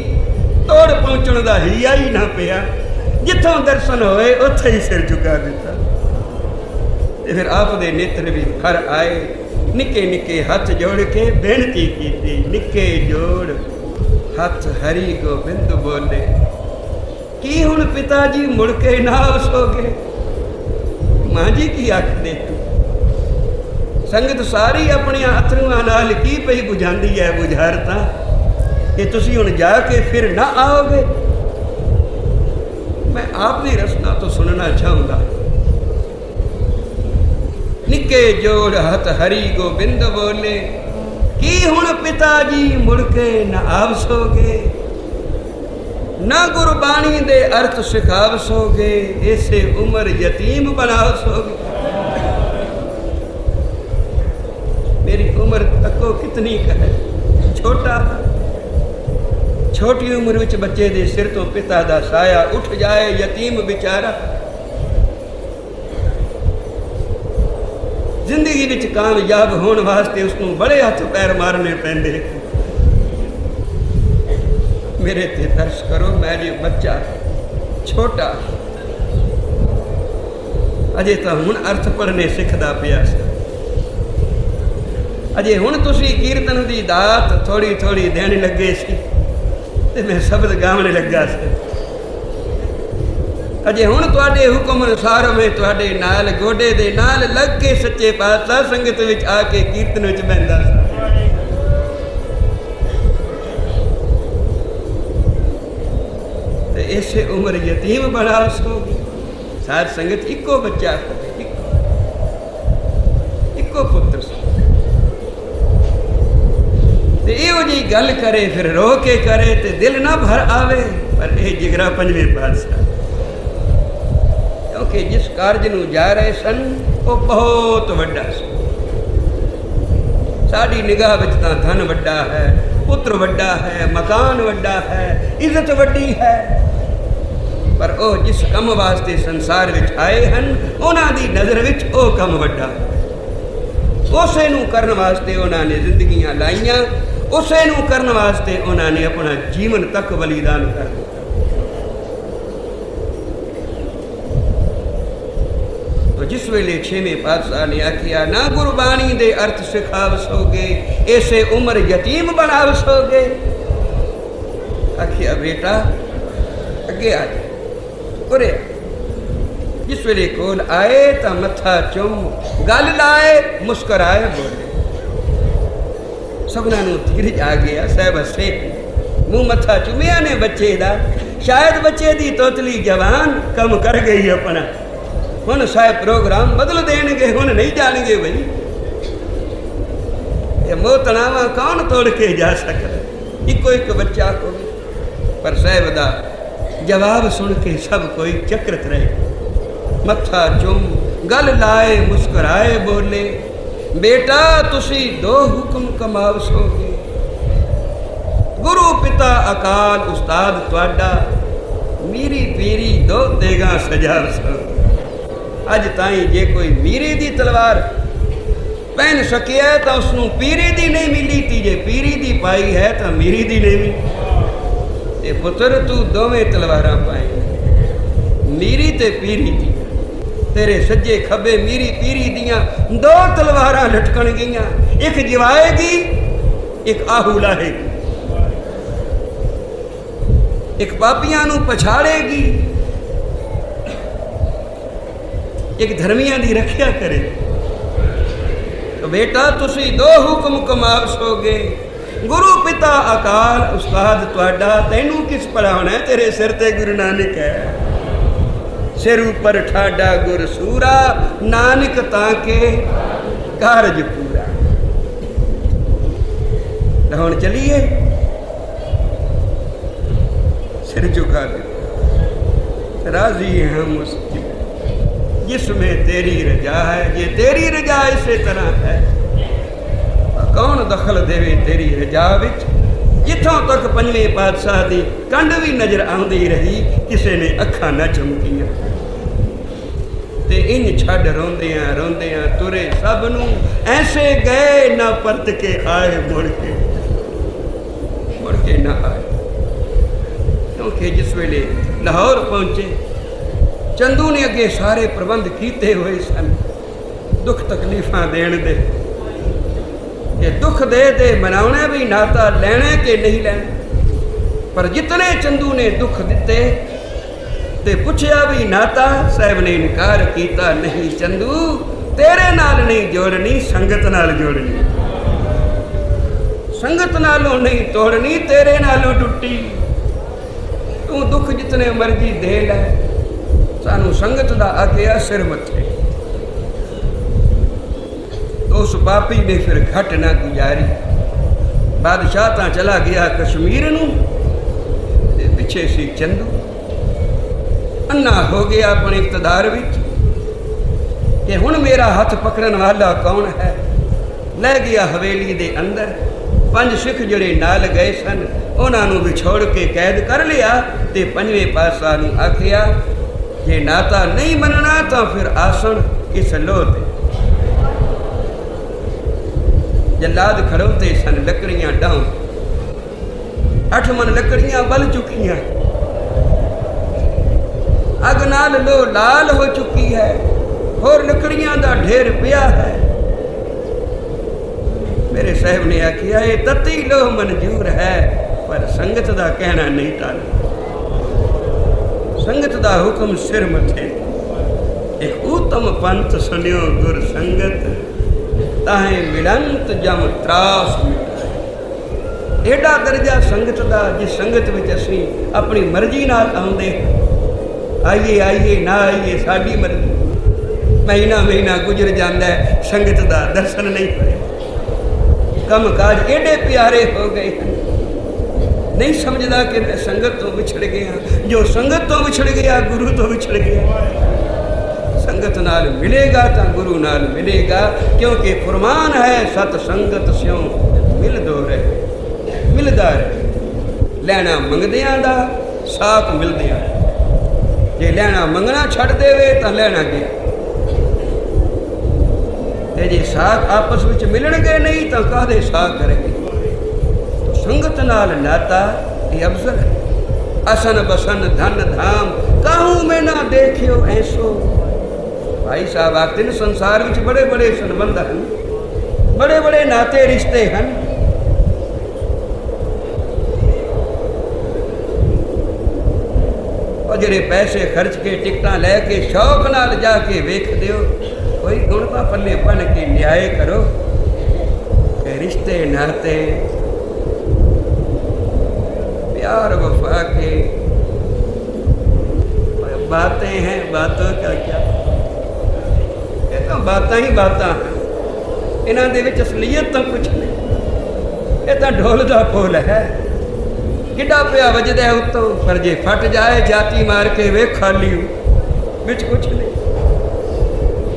ਤੋੜ ਪਹੁੰਚਣ ਦਾ ਹਿਆ ਹੀ ਨਾ ਪਿਆ। ਜਿੱਥੋਂ ਦਰਸ਼ਨ ਹੋਏ ਉੱਥੇ ਹੀ ਸਿਰ ਝੁਕਾ ਦਿੱਤਾ। ਤੇ ਫਿਰ ਆਪ ਦੇ ਨੇਤਰ ਵੀ ਖਰ ਆਏ। ਨਿੱਕੇ ਨਿੱਕੇ ਹੱਥ ਜੋੜ ਕੇ ਬੇਨਤੀ ਕੀਤੀ। ਨਿੱਕੇ ਜੋੜ ਹੱਥ ਹਰੀ ਗੋਬਿੰਦ ਬੋਲੇ। ਕੀ ਹੁਣ ਪਿਤਾ ਜੀ ਮੁੜ ਕੇ ਨਾ ਵਸੋਗੇ ਮਾਂ ਜੀ ਕੀ ਆਖਦੇ ਤੂੰ? ਸੰਗਤ ਸਾਰੀ ਆਪਣੀਆਂ ਅਥਰੂਆਂ ਨਾਲ ਕੀ ਪਈ ਬੁਝਾਉਂਦੀ ਹੈ 부ਝਾਰਤਾ ਕਿ ਤੁਸੀਂ ਹੁਣ ਜਾ ਕੇ ਫਿਰ ਨਾ ਆਓਗੇ? ਮੈਂ ਆਪ ਦੀ ਰਸਨਾ ਤੋਂ ਸੁਣਨਾ ਚਾਹੁੰਦਾ। ਨਿੱਕੇ ਜੋੜ ਹੱਥ ਹਰੀ ਗੋਬਿੰਦ ਬੋਲੇ, ਕੀ ਹੁਣ ਪਿਤਾ ਜੀ ਮੁੜ ਕੇ ਨਾ ਆਵਸੋਗੇ ਨਾ ਗੁਰਬਾਣੀ ਦੇ ਅਰਥ ਸਿਖਾਵਸੋਗੇ ਇਸੇ ਉਮਰ ਯਤੀਮ ਬਣਾਵਸੋਗੇ ਮੇਰੀ ਉਮਰ ਤੱਕੋ ਕਿਤਨੀ ਹੈ? ਛੋਟਾ ਛੋਟੀ ਉਮਰ ਵਿੱਚ ਬੱਚੇ ਦੇ ਸਿਰ ਤੋਂ ਪਿਤਾ ਦਾ ਸਾਇਆ ਉੱਠ ਜਾਏ, ਯਤੀਮ ਵਿਚਾਰਾ। ਜ਼ਿੰਦਗੀ ਵਿੱਚ ਕਾਮਯਾਬ ਹੋਣ ਵਾਸਤੇ ਉਸ ਨੂੰ ਬੜੇ ਹੱਥ ਪੈਰ ਮਾਰਨੇ ਪੈਂਦੇ ਮੇਰੇ ਤੇ ਤਰਸ ਕਰੋ, ਮੈਂ ਜੀ ਬੱਚਾ, ਛੋਟਾ। ਅਜੇ ਤਾਂ ਹੁਣ ਅਰਥ ਪੜਨੇ ਸਿੱਖਦਾ ਪਿਆ ਸੀ। ਅਜੇ ਹੁਣ ਤੁਸੀਂ ਕੀਰਤਨ ਦੀ ਦਾਤ ਥੋੜੀ ਥੋੜੀ ਦੇਣ ਲੱਗੇ ਸੀ। ਤੇ ਮੈਂ ਸ਼ਬਦ ਗਾਉਣ ਲੱਗਾ ਸੀ। ਅਜੇ ਹੁਣ ਤੁਹਾਡੇ ਹੁਕਮ ਅਨੁਸਾਰ ਮੈਂ ਤੁਹਾਡੇ ਨਾਲ ਗੋਡੇ ਦੇ ਨਾਲ ਲੱਗ ਕੇ ਸੱਚੇ ਪਾਤਸ਼ਾਹ ਸੰਗਤ ਵਿੱਚ ਆ ਕੇ ਕੀਰਤਨ ਵਿੱਚ ਬੈੰਦਾ ਸੀ। ਤੇ ਇਸੇ ਉਮਰ ਯਤੀਮ ਬਣਾ ਸੋਗੇ ਸਾਧ ਸੰਗਤ ਇੱਕੋ ਬੱਚਾ ਹੋਵੇ ਇੱਕੋ ਇੱਕੋ ਪੁੱਤਰ ਸੀ ਤੇ ਇਹੋ ਜੀ ਗੱਲ ਕਰੇ, ਫਿਰ ਰੋ ਕੇ ਕਰੇ ਤੇ ਦਿਲ ਨਾ ਭਰ ਆਵੇ। ਪਰ ਇਹ ਜਿਗਰਾ ਪੰਜਵੇਂ ਪਾਤਸ਼ਾਹ। ਕਿਉਂਕਿ ਜਿਸ ਕਾਰਜ ਨੂੰ ਜਾ ਰਹੇ ਸਨ, ਉਹ ਬਹੁਤ ਵੱਡਾ ਸੀ। ਸਾਡੀ ਨਿਗਾਹ ਵਿੱਚ ਤਾਂ ਧਨ ਵੱਡਾ ਹੈ, ਪੁੱਤਰ ਵੱਡਾ ਹੈ, ਮਕਾਨ ਵੱਡਾ ਹੈ, ਇੱਜ਼ਤ ਵੱਡੀ ਹੈ। ਪਰ ਉਹ ਜਿਸ ਕੰਮ ਵਾਸਤੇ ਸੰਸਾਰ ਵਿੱਚ ਆਏ ਹਨ, ਉਹਨਾਂ ਦੀ ਨਜ਼ਰ ਵਿੱਚ ਉਹ ਕੰਮ ਵੱਡਾ। ਉਸੇ ਨੂੰ ਕਰਨ ਵਾਸਤੇ ਉਹਨਾਂ ਨੇ ਜ਼ਿੰਦਗੀਆਂ ਲਾਈਆਂ ਉਸੇ ਨੂੰ ਕਰਨ ਵਾਸਤੇ ਉਹਨਾਂ ਨੇ ਆਪਣਾ ਜੀਵਨ ਤੱਕ ਬਲੀਦਾਨ ਕਰ ਦਿੱਤਾ। ਤੋ ਜਿਸ ਵੇਲੇ ਛੇਵੇਂ ਪਾਤਸ਼ਾਹ ਨੇ ਆਖਿਆ, ਨਾ ਗੁਰਬਾਣੀ ਦੇ ਅਰਥ ਸਿਖਾਵਸੋਗੇ ਐਸੇ ਉਮਰ ਯਤੀਮ ਬਣਾਵਸੋਗੇ ਆਖਿਆ, ਬੇਟਾ, ਅੱਗੇ ਆ ਜਾ। ਉਰੇ ਆ। ਜਿਸ ਵੇਲੇ ਕੋਲ ਆਏ ਤਾਂ ਮੱਥਾ ਚੁੰਮ, ਗੱਲ ਲਾਏ, ਮੁਸਕਰਾਏ ਬੋਲੇ ਸਭਨਾਂ ਨੂੰ ਧੀਰਜ ਆ ਗਿਆ ਸਹਿਬ ਹੱਸੇ ਮੂੰਹ ਮੱਥਾ ਚੁੰਮਿਆ ਨੇ ਬੱਚੇ ਦਾ ਸ਼ਾਇਦ ਬੱਚੇ ਦੀ ਤੋਤਲੀ ਜਵਾਨ ਕੰਮ ਕਰ ਗਈ ਆਪਣਾ ਹੁਣ ਸਾਹਿਬ ਪ੍ਰੋਗਰਾਮ ਬਦਲ ਦੇਣਗੇ ਹੁਣ ਨਹੀਂ ਜਾਣਗੇ ਬਈ ਇਹ ਮੋਤਨਾਵਾ ਕੌਣ ਤੋੜ ਕੇ ਜਾ ਸਕਦਾ ਇੱਕੋ ਇੱਕ ਬੱਚਾ ਹੋਵੇ ਪਰ ਸਾਹਿਬ ਦਾ ਜਵਾਬ ਸੁਣ ਕੇ ਸਭ ਕੋਈ ਚੱਕਰਤ ਰਹੇ ਮੱਥਾ ਚੁੰਮ ਗੱਲ ਲਾਏ ਮੁਸਕਰਾਏ ਬੋਲੇ ਬੇਟਾ, ਤੁਸੀਂ ਦੋ ਹੁਕਮ ਕਮਾਵਸੋਗੇ ਗੁਰੂ ਪਿਤਾ ਅਕਾਲ ਉਸਤਾਦ ਤੁਹਾਡਾ, ਮੀਰੀ ਪੀਰੀ ਦੋ ਦੇਗਾ ਸਜਾਵਸੋ ਅੱਜ ਤਾਈਂ ਜੇ ਕੋਈ ਮੀਰੀ ਦੀ ਤਲਵਾਰ ਪਹਿਨ ਸਕਿਆ ਤਾਂ ਉਸ ਨੂੰ ਪੀਰੀ ਦੀ ਨਹੀਂ ਮਿਲੀ ਤੀ ਜੇ ਪੀਰੀ ਦੀ ਪਾਈ ਹੈ, ਤਾਂ ਮੀਰੀ ਦੀ ਨਹੀਂ ਮਿਲੀ। ਤੇ ਪੁੱਤਰ, ਤੂੰ ਦੋਵੇਂ ਤਲਵਾਰਾਂ ਪਾਏ ਮੀਰੀ ਤੇ ਪੀਰੀ ਦੀ। ਤੇਰੇ ਸੱਜੇ ਖੱਬੇ ਮੀਰੀ ਪੀਰੀ ਦੀਆਂ ਦੋ ਤਲਵਾਰਾਂ ਲਟਕਣ ਗਈਆਂ। ਇੱਕ ਜਵਾਏਗੀ ਇੱਕ ਆਹੂ ਲਾਹੇਗੀ ਇੱਕ ਪਾਪੀਆਂ ਨੂੰ ਪਛਾੜੇਗੀ ਇੱਕ ਧਰਮੀਆਂ ਦੀ ਰੱਖਿਆ ਕਰੇ। ਤਾਂ ਬੇਟਾ, ਤੁਸੀਂ ਦੋ ਹੁਕਮ ਕਮਾਵਸੋਗੇ ਗੁਰੂ ਪਿਤਾ ਅਕਾਲ, ਉਸਤਾਦ ਤੁਹਾਡਾ, ਤੈਨੂੰ ਕਿਸ ਪੜਾਉਣਾ ਤੇਰੇ ਸਿਰ ਤੇ ਗੁਰੂ ਨਾਨਕ ਹੈ। ਸਿਰ ਉਪਰ ਠਾਡਾ ਗੁਰ ਸੂਰਾ, ਨਾਨਕ ਤਾਂ ਕੇ ਕਾਰਜ ਪੂਰਾ। ਤਾਂ ਹੁਣ ਚਲੀਏ। ਸਿਰ ਝੁਕਾ ਦੇ ਰਾਜ਼ੀ ਹਾਂ ਮੁਸਤੀ ਜਿਸ ਵਿੱਚ ਤੇਰੀ ਰਜਾ ਹੈ, ਜੇ ਤੇਰੀ ਰਜਾ ਇਸੇ ਤਰ੍ਹਾਂ ਹੈ ਕੌਣ ਦਖਲ ਦੇਵੇ ਤੇਰੀ ਰਜਾ ਵਿੱਚ? ਜਿੱਥੋਂ ਤੱਕ ਪੰਜਵੇਂ ਪਾਤਸ਼ਾਹ ਦੀ ਕੰਡ ਵੀ ਨਜ਼ਰ ਆਉਂਦੀ ਰਹੀ, ਕਿਸੇ ਨੇ ਅੱਖਾਂ ਨਾ ਚਮਕੀਆਂ। ਤੇ ਇੰਜ ਛੱਡ ਰੋਂਦਿਆਂ ਰੋਂਦਿਆਂ ਤੁਰੇ ਸਭ ਨੂੰ ਐਸੇ ਗਏ ਨਾ ਪਰਤ ਕੇ ਆਏ ਮੁੜ ਕੇ। ਮੁੜ ਕੇ ਨਾ ਆਏ। ਕਿਉਂਕਿ ਜਿਸ ਵੇਲੇ ਲਾਹੌਰ ਪਹੁੰਚੇ, ਚੰਦੂ ਨੇ ਅੱਗੇ ਸਾਰੇ ਪ੍ਰਬੰਧ ਕੀਤੇ ਹੋਏ ਸਨ। ਦੁੱਖ ਤਕਲੀਫਾਂ ਦੇਣ ਦੇ। ਕਿ ਦੁੱਖ ਦੇ ਦੇ ਮਨਾਉਣਾ ਵੀ ਨਾਤਾ ਲੈਣਾ ਕਿ ਨਹੀਂ ਲੈਣਾ? ਪਰ ਜਿਤਨੇ ਚੰਦੂ ਨੇ ਦੁੱਖ ਦਿੱਤੇ ਤੇ ਪੁੱਛਿਆ ਵੀ ਨਾਤਾ ਸਾਹਿਬ ਨੇ ਇਨਕਾਰ ਕੀਤਾ, ਨਹੀਂ ਚੰਦੂ, ਤੇਰੇ ਨਾਲ ਨਹੀਂ ਜੋੜਨੀ, ਸੰਗਤ ਨਾਲ ਜੋੜਨੀ। ਸੰਗਤ ਨਾਲੋਂ ਨਹੀਂ ਤੋੜਨੀ, ਤੇਰੇ ਨਾਲੋਂ ਟੁੱਟੀ। ਤੂੰ ਦੁੱਖ ਜਿਤਨੇ ਮਰਜ਼ੀ ਦੇ ਲੈ, ਸਾਨੂੰ ਸੰਗਤ ਦਾ ਆਗਿਆ ਸਿਰ ਮੱਥੇ। ਉਸ ਪਾਪੀ ਨੇ ਫਿਰ ਘਟ ਨਾ ਗੁਜ਼ਾਰੀ। ਬਾਦਸ਼ਾਹ ਤਾਂ ਚਲਾ ਗਿਆ ਕਸ਼ਮੀਰ ਨੂੰ, ਤੇ ਪਿੱਛੇ ਸੀ ਚੰਦੂ। ਅੰਨਾ ਹੋ ਗਿਆ ਆਪਣੇ ਇਕਤਦਾਰ ਵਿੱਚ ਕਿ ਹੁਣ ਮੇਰਾ ਹੱਥ ਪਕੜਨ ਵਾਲਾ ਕੌਣ ਹੈ? ਲੈ ਗਿਆ ਹਵੇਲੀ ਦੇ ਅੰਦਰ। ਪੰਜ ਸਿੱਖ ਜਿਹੜੇ ਨਾਲ ਗਏ ਸਨ, ਉਹਨਾਂ ਨੂੰ ਵਿਛੋੜ ਕੇ ਕੈਦ ਕਰ ਲਿਆ ਤੇ ਪੰਜਵੇਂ ਪਾਤਸ਼ਾਹ ਨੂੰ ਆਖਿਆ, ਜੇ ਨਾਤਾ ਨਹੀਂ ਮੰਨਣਾ ਤਾਂ ਫਿਰ ਆਸਣ ਇਸ ਲੋਹ ਤੇ? ਜਲਾਦ ਖੜੋਤੇ ਸਨ ਲੱਕੜੀਆਂ ਡਾਉਂ ਅੱਠ ਮਨ ਲੱਕੜੀਆਂ ਬਲ ਚੁੱਕੀਆਂ। ਅਗ ਨਾਲ ਲੋ ਲਾਲ ਹੋ ਚੁੱਕੀ ਹੈ, ਹੋਰ ਲੱਕੜੀਆਂ ਦਾ ਢੇਰ ਪਿਆ ਹੈ। ਮੇਰੇ ਸਾਹਿਬ ਨੇ ਆਖਿਆ, ਇਹ ਤਤੀ ਲੋਹ ਮਨਜ਼ੂਰ ਹੈ, ਪਰ ਸੰਗਤ ਦਾ ਕਹਿਣਾ ਨਹੀਂ ਟਲ ਸੰਗਤ ਦਾ ਹੁਕਮ ਸਿਰ ਮੱਥੇ। ਇੱਕ ਉਤਮ ਪੰਥ ਸੁਨਿਓ ਗੁਰ ਸੰਗਤ, ਤਾਹੇ ਮਿਲੰਤ ਜਮ ਤਰਾਸ ਮਿਟਾਏ। ਏਡਾ ਦਰਜਾ ਸੰਗਤ ਦਾ, ਜਿਸ ਸੰਗਤ ਵਿੱਚ ਅਸੀਂ ਆਪਣੀ ਮਰਜ਼ੀ ਨਾਲ ਆਉਂਦੇ ਆਈਏ ਆਈਏ, ਨਾ ਆਈਏ, ਸਾਡੀ ਮਰਜ਼ੀ। ਮਹੀਨਾ ਮਹੀਨਾ ਗੁਜ਼ਰ ਜਾਂਦਾ ਹੈ ਸੰਗਤ ਦਾ ਦਰਸ਼ਨ ਨਹੀਂ ਹੋਇਆ ਕੰਮ ਕਾਜ ਏਡੇ ਪਿਆਰੇ ਹੋ ਗਏ ਹਨ। ਨਹੀਂ ਸਮਝਦਾ ਕਿ ਮੈਂ ਸੰਗਤ ਤੋਂ ਵਿਛੜ ਗਿਆ, ਜੋ ਸੰਗਤ ਤੋਂ ਵਿਛੜ ਗਿਆ, ਗੁਰੂ ਤੋਂ ਵਿਛੜ ਗਿਆ। ਸੰਗਤ ਨਾਲ ਮਿਲੇਗਾ ਤਾਂ ਗੁਰੂ ਨਾਲ ਮਿਲੇਗਾ, ਕਿਉਂਕਿ ਫਰਮਾਨ ਹੈ, ਸਤ ਸੰਗਤ ਸਿਉ ਮਿਲ ਦੋ ਰਹੇ। ਮਿਲਦਾ ਰਹੇ। ਲੈਣਾ ਮੰਗਦਿਆਂ ਦਾ, ਸਾਥ ਮਿਲਦਿਆਂ ਜੇ ਲੈਣਾ ਮੰਗਣਾ ਛੱਡ ਦੇਵੇ ਤਾਂ ਲੈਣਾ ਗਿਆ ਤੇ ਜੇ ਸਾਥ ਆਪਸ ਵਿੱਚ ਮਿਲਣਗੇ ਨਹੀਂ ਤਾਂ ਕਾਹਦੇ ਸਾਥ ਕਰੇਗੇ ਸੰਗਤ ਨਾਲ ਨਾਤਾ ਇਹ ਅਫਜ਼ਲ ਹੈ ਅਸਨ ਬਸਨ ਧਨ ਧਾਮ, ਕਾਹੂ ਮੈਂ ਨਾ ਦੇਖਿਓ ਐਸੋ? ਭਾਈ ਸਾਹਿਬ, ਆਖਦੇ ਨੇ ਸੰਸਾਰ ਵਿੱਚ ਬੜੇ ਬੜੇ ਸੰਬੰਧ ਹਨ। ਬੜੇ ਬੜੇ ਨਾਤੇ ਰਿਸ਼ਤੇ ਹਨ। ਜਿਹੜੇ ਪੈਸੇ ਖਰਚ ਕੇ ਟਿਕਟਾਂ ਲੈ ਕੇ ਸ਼ੌਕ ਨਾਲ ਜਾ ਕੇ ਵੇਖਦੇ ਹੋ ਕੋਈ ਗੁਣ ਤਾਂ ਪੱਲੇ ਬਣ ਕੇ ਨਿਆਏ ਕਰੋ ਕਿ ਰਿਸ਼ਤੇ ਨਾਤੇ प्यार वफा के बातें हैं बातों का क्या ਇਹ ਤਾਂ ਬਾਤਾਂ ਹੀ ਬਾਤਾਂ ਹਨ ਇਹਨਾਂ ਦੇ ਵਿੱਚ ਅਸਲੀਅਤ ਤਾਂ ਕੁਝ ਨਹੀਂ ਇਹ ਤਾਂ ਢੋਲ ਦਾ ਫੁੱਲ ਹੈ ਕਿੱਡਾ ਪਿਆ ਵੱਜਦਾ ਉੱਤੋਂ, ਪਰ ਜੇ ਫਟ ਜਾਏ ਜਾਤੀ ਮਾਰ ਕੇ ਵੇਖ ਖਾਲੀ ਵਿੱਚ ਕੁਛ ਨਹੀਂ।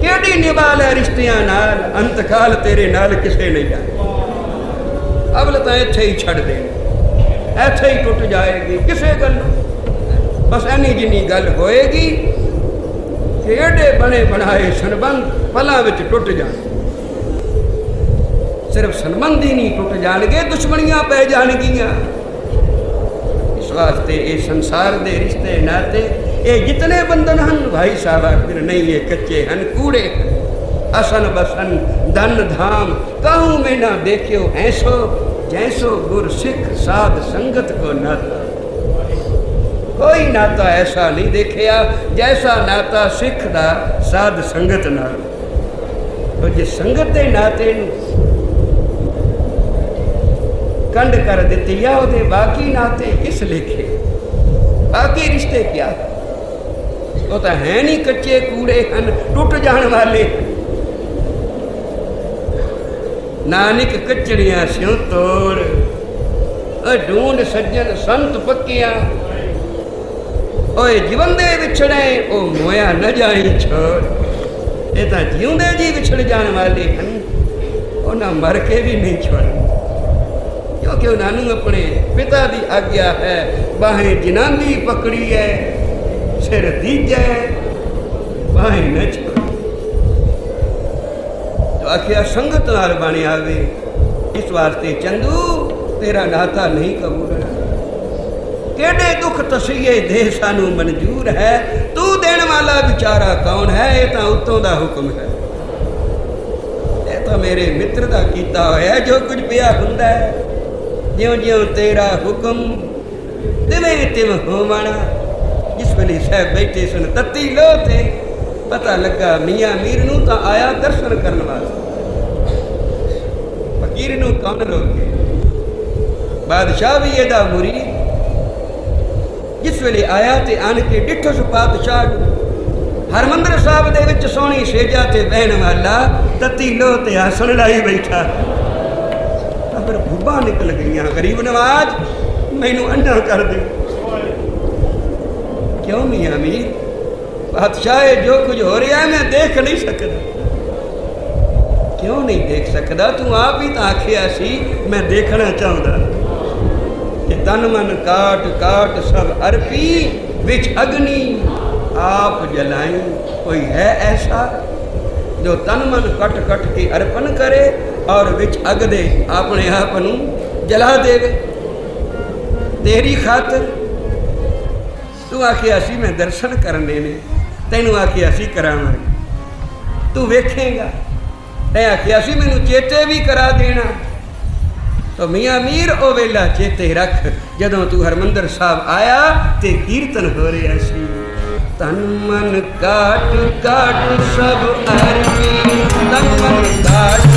ਕਿਹੜੀ ਨਿਭਾਲ ਹੈ ਰਿਸ਼ਤਿਆਂ ਨਾਲ? ਅੰਤਕਾਲ ਤੇਰੇ ਨਾਲ ਕਿਸੇ ਨਹੀਂ ਜਾਣਾ ਅਵਲ ਤਾਂ ਇੱਥੇ ਹੀ ਛੱਡ ਦੇਣਾ। ਇੱਥੇ ਹੀ ਟੁੱਟ ਜਾਏਗੀ ਕਿਸੇ ਗੱਲ ਬਸ ਐਨੀ ਜਿੰਨੀ ਗੱਲ ਹੋਏਗੀ ਕਿਹੜੇ ਬਣੇ ਬਣਾਏ ਸੰਬੰਧ ਪਲਾਂ ਵਿੱਚ ਟੁੱਟ ਜਾਣ। ਸਿਰਫ ਸੰਬੰਧ ਹੀ ਨਹੀਂ ਟੁੱਟ ਜਾਣਗੇ, ਦੁਸ਼ਮਣੀਆਂ ਪੈ ਜਾਣਗੀਆਂ। वास्ते ये संसार दे रिश्ते नाते ये जितने बंधन हन भाई साहब फिर नहीं ये कच्चे हन कूड़े हन असन बसन धन धाम कहूँ में ना देखियो ऐसो जैसो गुर सिख साध संगत को नाता कोई नाता ऐसा नहीं देखिया जैसा नाता सिख का साध संगत नाल तो जे संगत के नाते ਕੰਡ ਕਰ ਦਿੱਤੀ ਆ, ਉਹਦੇ ਬਾਕੀ ਨਾਤੇ ਇਸ ਲੇਖੇ? ਬਾਕੀ ਰਿਸ਼ਤੇ ਕਿਆ? ਉਹ ਤਾਂ ਹੈ ਨਹੀਂ ਕੱਚੇ ਕੂੜੇ ਹਨ, ਟੁੱਟ ਜਾਣ ਵਾਲੇ। ਨਾਨਕ ਕੱਚੜੀਆਂ ਸਿਉ ਤੋੜ ਢੂੰਡ ਸੱਜਣ ਸੰਤ ਪੱਕਿਆ। ਓਏ ਜਿਵੰਦੇ ਵਿਛੜੇ, ਉਹ ਮੋਇਆ ਨਾ ਜਾਈ ਛੋੜ। ਇਹ ਤਾਂ ਜਿਉਂਦੇ ਜੀ ਵਿਛੜ ਜਾਣ ਵਾਲੇ ਹਨ ਉਹਨਾਂ ਮਰ ਕੇ ਵੀ ਨਹੀਂ ਛੋੜਨ। ਕਿਉਂਕਿ ਉਹਨਾਂ ਨੂੰ ਆਪਣੇ ਪਿਤਾ ਦੀ ਆਗਿਆ ਹੈ? ਬਾਹੇ ਜਿਨਾਂਦੀ ਪਕੜੀ ਹੈ ਸਿਰ ਦੀਜੈ ਬਾਹੇ ਨਾ ਜੋ ਆਖਿਆ, ਸੰਗਤ ਨਾਲ ਬਣ ਆਵੇ। ਇਸ ਵਾਸਤੇ ਚੰਦੂ, ਤੇਰਾ ਨਾਤਾ ਨਹੀਂ ਕਬੂਲ ਕਿਹੜੇ ਦੁੱਖ ਤਸੀਏ ਦੇ ਸਾਨੂੰ ਮਨਜ਼ੂਰ ਹੈ? ਤੂੰ ਦੇਣ ਵਾਲਾ ਵਿਚਾਰਾ ਕੌਣ ਹੈ? ਇਹ ਤਾਂ ਉਤੋਂ ਦਾ ਹੁਕਮ ਹੈ। ਇਹ ਤਾਂ ਮੇਰੇ ਮਿੱਤਰ ਦਾ ਕੀਤਾ ਹੋਇਆ ਜੋ ਕੁਝ ਪਿਆ ਹੁੰਦਾ ਹੈ। ਜਿਉਂ ਜਿਉਂ ਤੇਰਾ ਹੁਕਮ ਤਿਵੇਂ ਤਿਵੇਂ ਹੋਵਣਾ ਜਿਸ ਵੇਲੇ ਸਾਹਿਬ ਬੈਠੇ ਸਨ ਤੱਤੀ ਲੋ ਤੇ, ਪਤਾ ਲੱਗਾ ਮੀਆਂ ਮੀਰ ਨੂੰ ਤਾਂ ਆਇਆ ਦਰਸ਼ਨ ਕਰਨ ਵਾਸਤੇ। ਫਕੀਰ ਨੂੰ ਕੌਣ ਰੋਕੇ। ਬਾਦਸ਼ਾਹ ਵੀ ਇਹਦਾ ਮੁਰੀਦ। ਜਿਸ ਵੇਲੇ ਆਇਆ ਤੇ ਆਣ ਕੇ ਡਿੱਠੋ ਸੁ ਪਾਤਸ਼ਾਹ ਨੂੰ, ਹਰਮੰਦਰ ਸਾਹਿਬ ਦੇ ਵਿੱਚ ਸੋਹਣੀ ਸੇਜਾ ਤੇ ਬਹਿਣ ਵਾਲਾ ਤਤੀ ਲੋ ਤੇ ਆਸਣ ਲਾਈ ਬੈਠਾ। ਤਾਂ ਨਿਕਲ ਗਈਆਂ। ਗਰੀਬ ਨਵਾਜ, ਮੈਨੂੰ ਅੰਨਾ ਕਰ ਦੇ। ਕਿਉਂ ਮੀਆਂ ਮੀਰ? ਬਾਦਸ਼ਾਹ ਇਹ ਜੋ ਕੁਝ ਹੋ ਰਿਹਾ ਮੈਂ ਦੇਖ ਨਹੀਂ ਸਕਦਾ। ਕਿਉਂ ਨਹੀਂ ਦੇਖ ਸਕਦਾ? ਤੂੰ ਆਪ ਹੀ ਤਾਂ ਆਖਿਆ ਸੀ, ਮੈਂ ਦੇਖਣਾ ਚਾਹੁੰਦਾ। ਕਿ ਤਨ ਮਨ ਕਾਟ ਕਾਟ ਸਭ ਅਰਪੀ, ਵਿੱਚ ਅਗਨੀ ਆਪ ਜਲਾਈ। ਕੋਈ ਹੈ ਐਸਾ ਜੋ ਤਨ ਮਨ ਕਟ ਕਟ ਕੇ ਅਰਪਣ ਕਰੇ? ਔਰ ਵਿੱਚ ਅਗ ਦੇ ਆਪਣੇ ਆਪ ਨੂੰ ਜਲਾ ਦੇਵੇ। ਤੇਰੀ ਖਾਤਰ ਤੂੰ ਆਖਿਆ ਸੀ ਮੈਂ ਦਰਸ਼ਨ ਕਰਨੇ ਨੇ, ਤੈਨੂੰ ਆਖਿਆ ਸੀ ਕਰਾਵਾਂਗੇ। ਤੂੰ ਵੇਖੇਗਾ। ਤੈਂ ਆਖਿਆ ਸੀ ਮੈਨੂੰ ਚੇਤੇ ਵੀ ਕਰਾ ਦੇਣਾ। ਤੋ ਮੀਆਂ ਮੀਰ, ਉਹ ਵੇਲਾ ਚੇਤੇ ਰੱਖ, ਜਦੋਂ ਤੂੰ ਹਰਮੰਦਰ ਸਾਹਿਬ ਆਇਆ ਤੇ ਕੀਰਤਨ ਹੋ ਰਿਹਾ ਸੀ। ਤਨ ਮਨ ਕਾਟ ਕਾਟ ਸਭ ਅਰਪੀ, ਤਨ ਮਨ ਕਾਟ